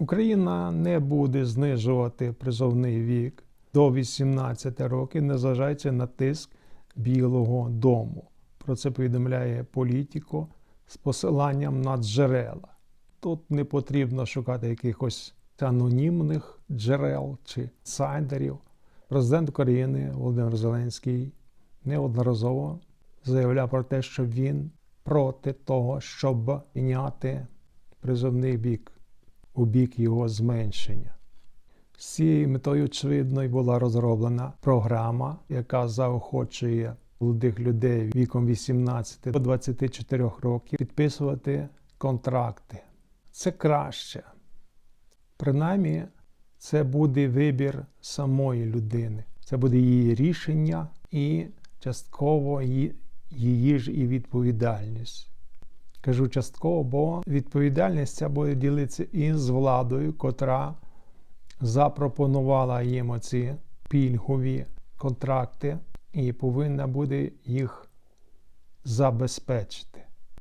Україна не буде знижувати призовний вік до 18 років, незважаючи на тиск Білого Дому. Про це повідомляє політико з посиланням на джерела. Тут не потрібно шукати якихось анонімних джерел чи сайдерів. Президент України Володимир Зеленський неодноразово заявляв про те, що він проти того, щоб міняти призовний бік у бік його зменшення. З цією метою, очевидно, і була розроблена програма, яка заохочує молодих людей віком 18 до 24 років підписувати контракти. Це краще. Принаймні, це буде вибір самої людини. Це буде її рішення і частково її, ж і відповідальність. Кажу частково, бо відповідальність ця буде ділитися і з владою, котра запропонувала їм оці пільгові контракти і повинна буде їх забезпечити.